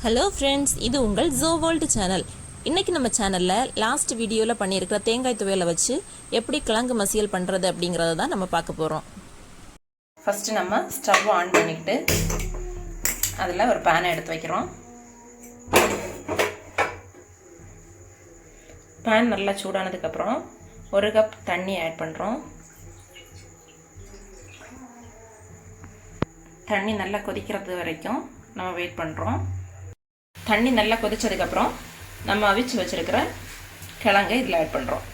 Hello friends இது உங்கள் Joe world channel இன்றைக்கி நம்ம சேனலில் லாஸ்ட் வீடியோவில் பண்ணியிருக்கிற தேங்காய் துவையலை வச்சு எப்படி கிழங்கு மசியல் பண்ணுறது அப்படிங்கிறத தான் நம்ம பார்க்க போகிறோம் ஃபஸ்ட்டு நம்ம ஸ்டவ் ஆன் பண்ணிக்கிட்டு அதில் ஒரு பேனை எடுத்து வைக்கிறோம். பேன் நல்லா சூடானதுக்கப்புறம் ஒரு கப் தண்ணி ஆட் பண்ணுறோம் தண்ணி நல்லா கொதிக்கிறது வரைக்கும் நம்ம வெயிட் பண்ணுறோம் தண்ணி நல்லா கொதிச்சதுக்கப்புறம் நம்ம அவிச்சு வச்சுருக்கிற கிழங்கை இதில் ஆட் பண்ணுறோம்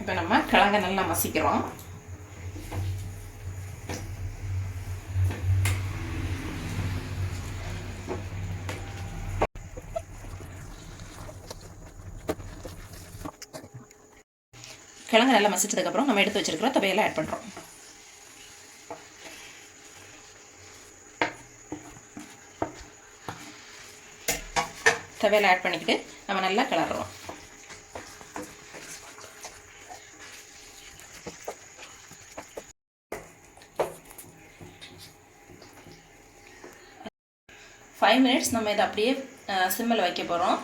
இப்போ நம்ம கிழங்கை நல்லா மசிக்கிறோம். கிழங்கு நல்லா மசிச்சதுக்கப்புறம் நம்ம எடுத்து வச்சுருக்கிற துவையலை ஆட் பண்ணுறோம் துவையலை ஆட் பண்ணிக்கிட்டு நம்ம நல்லா கிளறோம் ஃபைவ் மினிட்ஸ் நம்ம இதை அப்படியே சிம்மில் வைக்க போகிறோம்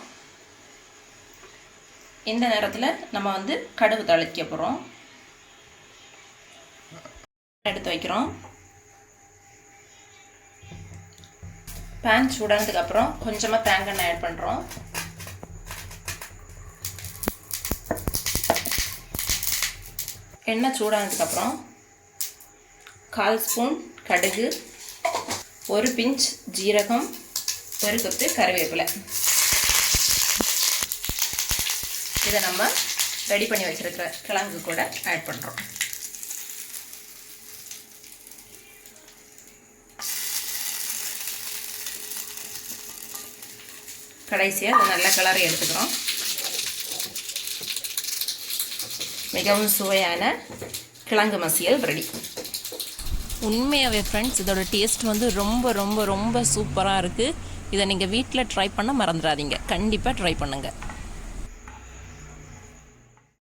இந்த நேரத்தில் நம்ம வந்து கடுகு தளிக்க போகிறோம் எடுத்து வைக்கிறோம். பேன் சூடானதுக்கப்புறம் கொஞ்சமாக தேங்காய் ஆட் பண்ணுறோம் எண்ணெய் சூடானதுக்கப்புறம் கால் ஸ்பூன் கடுகு ஒரு பிஞ்ச் ஜீரகம் ஒரு கொத்து கருவேப்பிலை. இதை நம்ம ரெடி பண்ணி வச்சுருக்கிற கிழங்கு கூட ஆட் பண்ணுறோம் கடைசியாக அதை நல்ல கலரை எடுத்துக்கிறோம். மிகவும் சுவையான கிழங்கு மசியல் ரெடி உண்மையாகவே ஃப்ரெண்ட்ஸ் இதோட டேஸ்ட் வந்து ரொம்ப ரொம்ப ரொம்ப சூப்பராக இருக்குது இதை நீங்கள் வீட்டில் ட்ரை பண்ண மறந்துடாதீங்க. கண்டிப்பாக ட்ரை பண்ணுங்கள்